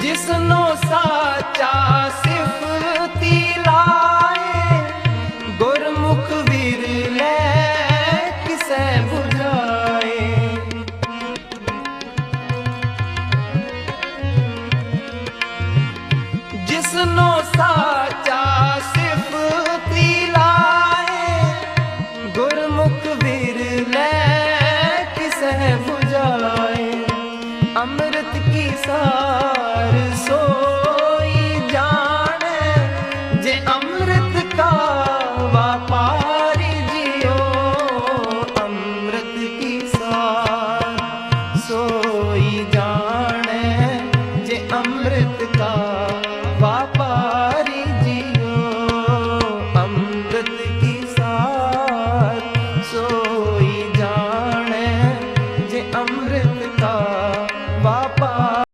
ਜਿਸਨੋ ਸਾਚਾ ਸਿਫਤੀ ਲਾਏ ਗੁਰਮੁਖ ਲੈ ਕਿਸੈ ਜਿਸਨੋ ਸਾਚਾ ਸਿਫਤੀ ਲਾਏ ਗੁਰਮੁਖ ਵੀਰ ਲੈ ਕਿਸੈ ਬੁਝਾਏ ਅਮ ਕੋਈ ਜਾਣੈ ਜੇ ਅੰਮ੍ਰਿਤ